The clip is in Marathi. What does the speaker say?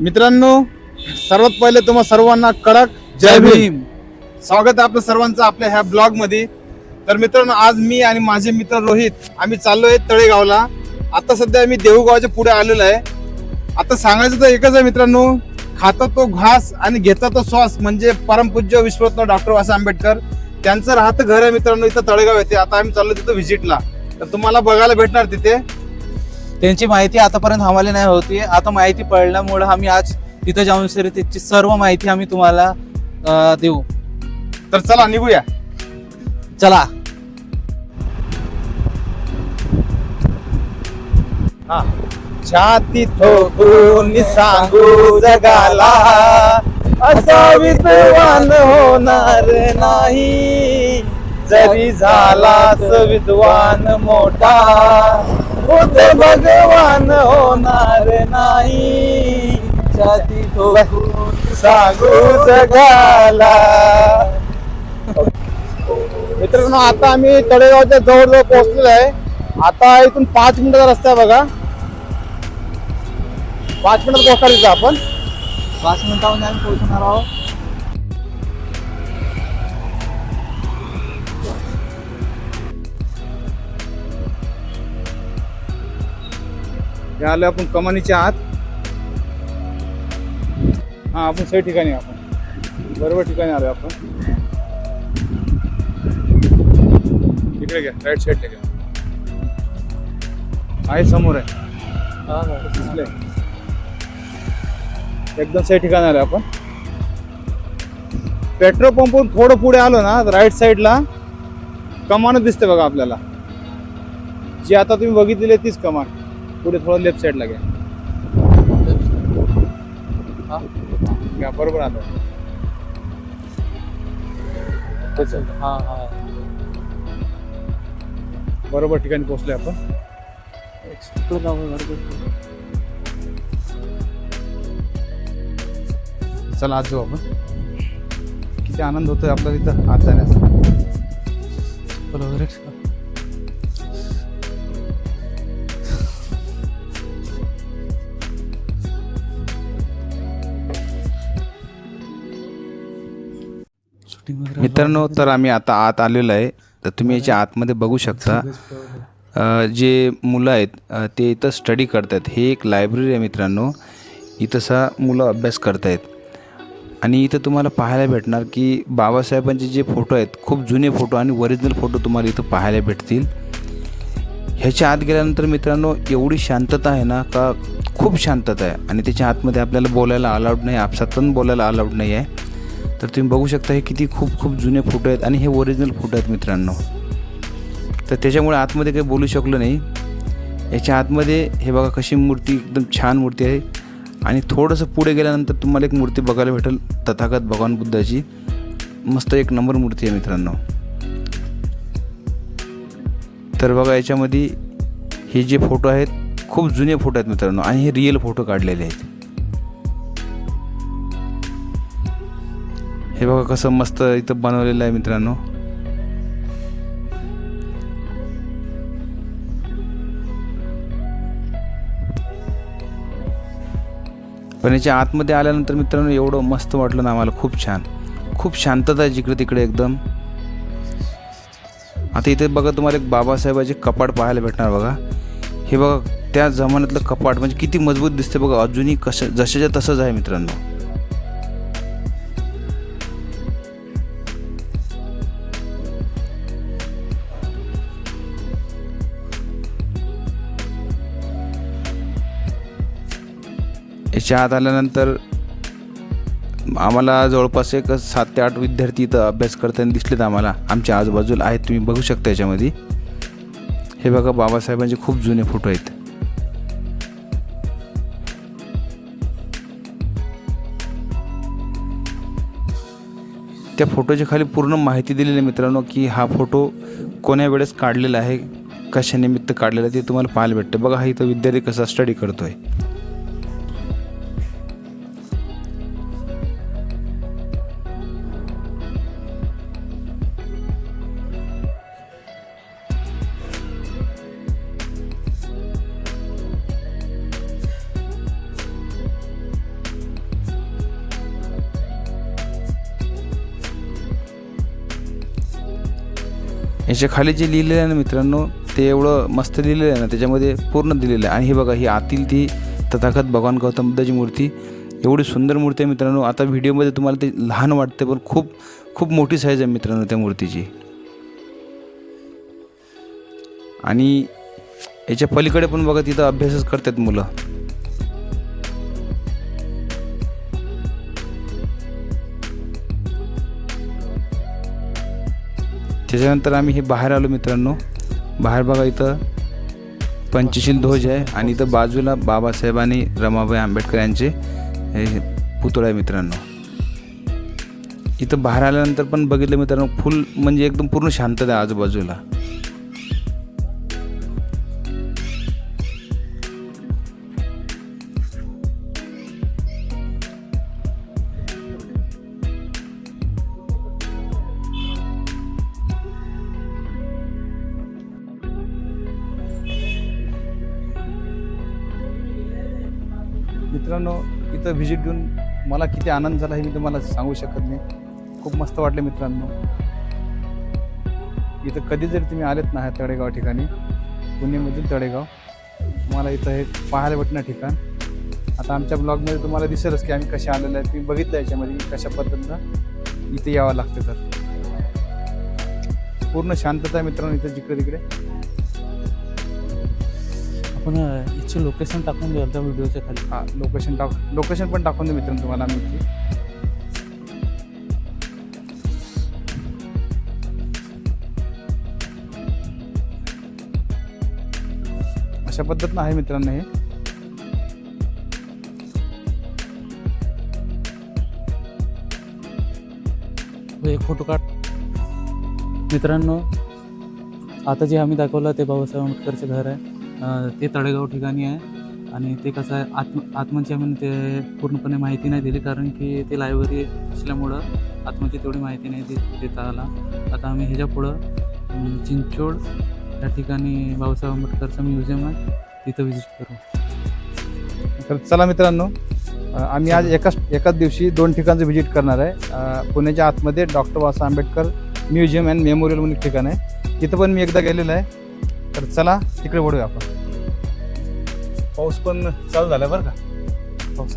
मित्रांनो सर्वात पहिले तुम्हा सर्वांना कडक जय भीम. स्वागत आहे आपलं सर्वांचं आपल्या ह्या ब्लॉगमध्ये तर मित्रांनो आज मी आणि माझे मित्र रोहित आम्ही चाललोय तळेगावला. आता सध्या मी देऊगावच्या पुढे आलेलो आहे. आता सांगायचं तर एकच आहे मित्रांनो खाता तो घास आणि घेता तो श्वास म्हणजे परमपूज्य विश्वरत्न डॉक्टर बाबासाहेब आंबेडकर. त्यांचं राहतं घर आहे मित्रांनो इथं तळेगाव येते. आता आम्ही चाललो तिथं व्हिजिटला तर तुम्हाला बघायला भेटणार तिथे. त्यांची माहिती आतापर्यंत आम्हाला नाही होती. आता माहिती पडल्यामुळे आम्ही आज तिथं जाऊन सर त्याची सर्व माहिती आम्ही तुम्हाला देऊ. तर चला निघूया. चला. छाती ठोकून सांगू जगाला असा विद्वान होणार नाही. जरी झालाच विद्वान मोठा होते भगवान होणार नाही. छाती तो सांगू जगाला. मित्रांनो आता आम्ही तळेगावच्या जवळजवळ पोहोचलेलो आहे. आता इथून पाच मिनिटाचा रस्ता आहे बघा. पाच मिनिटात पोहोचणार इथं आपण. पाच मिनिटामध्ये आम्ही पोहोचणार आहोत. हे आलो आपण कमानीच्या आत. हा आपण सही ठिकाणी आपण बरोबर ठिकाणी आलो आपण. इकडे घ्या राईट साईडला घ्या. आहे समोर आहे. एकदम सही ठिकाणी आलो आपण. पेट्रोल पंपवरून थोडं पुढे आलो ना राईट साईडला कमानच दिसते बघा आपल्याला. जी आता तुम्ही बघितलेली तीच कमान. पुढे थोडं लेफ्ट साईडला घ्या. हा? घ्या बरोबर आता. हा हा. बरोबर ठिकाणी पोहोचलोय आपण. चला आज जाऊ आपण. किती आनंद होतोय आपल्याला इथं आज जाण्याचा. बरोबर मित्रांनो तर आम्ही आता आत आलेलो आहे. तर तुम्ही याच्या आतमध्ये बघू शकता. जे मुलं आहेत ते इथं स्टडी करतात हे एक लायब्ररी आहे मित्रांनो. इथं सा मुलं अभ्यास करत आहेत आणि इथं तुम्हाला पाहायला भेटणार की बाबासाहेबांचे जे फोटो आहेत खूप जुने फोटो आणि ओरिजिनल फोटो तुम्हाला इथं पाहायला भेटतील. ह्याच्या आत गेल्यानंतर मित्रांनो एवढी शांतता आहे ना का खूप शांतता आहे. आणि त्याच्या आतमध्ये आपल्याला बोलायला अलाउड नाही आपसात पण बोलायला अलाउड नाही आहे. तर तुम्ही बघू शकता हे किती खूप खूप जुने फोटो आहेत आणि हे ओरिजिनल फोटो आहेत मित्रांनो. तर त्याच्यामुळे आतमध्ये काही बोलू शकलो नाही. याच्या आतमध्ये हे बघा कशी मूर्ती एकदम छान मूर्ती आहे. आणि थोडंसं पुढे गेल्यानंतर तुम्हाला एक मूर्ती बघायला भेटेल तथागत भगवान बुद्धाची. मस्त एक नंबर मूर्ती आहे मित्रांनो. तर बघा याच्यामध्ये हे जे फोटो आहेत खूप जुने फोटो आहेत मित्रांनो. आणि हे रिअल फोटो काढलेले आहेत. हे बघा कसं मस्त इथं बनवलेलं आहे मित्रांनो. पण याच्या आतमध्ये आल्यानंतर मित्रांनो एवढं मस्त वाटलं ना आम्हाला खूप छान. खूप शांतता आहे जिकडे तिकडे एकदम. आता इथे बघा तुम्हाला एक बाबासाहेबाचे कपाट पाहायला भेटणार बघा. हे बघा त्या जमान्यातलं कपाट म्हणजे किती मजबूत दिसते बघा अजूनही कसं जशाच्या तसंच आहे मित्रांनो. याच्या आत आल्यानंतर आम्हाला जवळपास एक सात ते आठ विद्यार्थी इथं अभ्यास करताना दिसलेत आम्हाला. आमच्या आजूबाजूला आहेत तुम्ही बघू शकता याच्यामध्ये. हे बघा बाबासाहेबांचे खूप जुने फोटो आहेत. त्या फोटोच्या खाली पूर्ण माहिती दिलेली आहे मित्रांनो की हा फोटो कोण्या वेळेस काढलेला आहे कशानिमित्त काढलेला आहे ते तुम्हाला पाहायला भेटतं. बघा हा इथं विद्यार्थी कसा स्टडी करतो आहे याच्याखाली जे लिहिलेलं आहे ना मित्रांनो ते एवढं मस्त लिहिलेलं आहे ना त्याच्यामध्ये पूर्ण दिलेलं आहे. आणि हे बघा ही आतील ती तथागत भगवान गौतम बुद्धाची मूर्ती. एवढी सुंदर मूर्ती आहे मित्रांनो. आता व्हिडिओमध्ये तुम्हाला ते लहान वाटते पण खूप खूप मोठी साईज आहे मित्रांनो त्या मूर्तीची. आणि याच्या पलीकडे पण बघा तिथं अभ्यासच करतात मुलं. त्याच्यानंतर आम्ही हे बाहेर आलो मित्रांनो. बाहेर बघा इथं पंचशील ध्वज आहे आणि इथं बाजूला बाबासाहेब आणि रमाबाई आंबेडकर यांचे हे पुतळा आहे मित्रांनो. इथं बाहेर आल्यानंतर पण बघितलं मित्रांनो फुल म्हणजे एकदम पूर्ण शांतता आहे आजूबाजूला. मित्रांनो इथं व्हिजिट देऊन मला किती आनंद झाला हे मी तुम्हाला सांगू शकत नाही. खूप मस्त वाटलं मित्रांनो. इथं कधी जरी तुम्ही आलेत ना ह्या तळेगाव ठिकाणी पुणेमधील तळेगाव तुम्हाला इथं हे पाहायला भेटणं ठिकाण. आता आमच्या ब्लॉगमध्ये तुम्हाला दिसेलच की आम्ही कसे आलेलो आहे. तुम्ही बघितलं याच्यामध्ये की कशा पद्धतीनं इथे यावं लागतं तर. पूर्ण शांतता आहे मित्रांनो इथं जिकडे तिकडे. आपण इथचे लोकेशन टाकून देऊ त्या व्हिडिओच्या खाली. हा लोकेशन टाक लोकेशन पण टाकून दे मित्रांनो तुम्हाला आम्ही. इथे अशा पद्धतीनं आहे मित्रांनो हे. एक फोटो काढ. मित्रांनो आता जे आम्ही दाखवलं ते बाबासाहेब आंबेडकरचे घर आहे. ते तळेगाव ठिकाणी आहे. आणि ते कसं आहे आत्म आत्माची आम्ही ते पूर्णपणे माहिती नाही दिली कारण की ते लायब्ररी असल्यामुळं आत्मची तेवढी माहिती नाही दे- देता आला. आता आम्ही ह्याच्या पुढं चिंचोड या ठिकाणी बाबासाहेब आंबेडकरचं म्युझियम आहे. तिथं व्हिजिट करू. तर चला मित्रांनो आम्ही आज एकाच एकाच दिवशी दोन ठिकाणचं व्हिजिट करणार आहे. पुण्याच्या आतमध्ये doctor Babasaheb Ambedkar museum and memorial म्हणून एक ठिकाण आहे. तिथं पण मी एकदा गेलेलो आहे. तर चला तिकडे वळूया आपण. पाऊस पण चालू झाला बरं का? पावसाला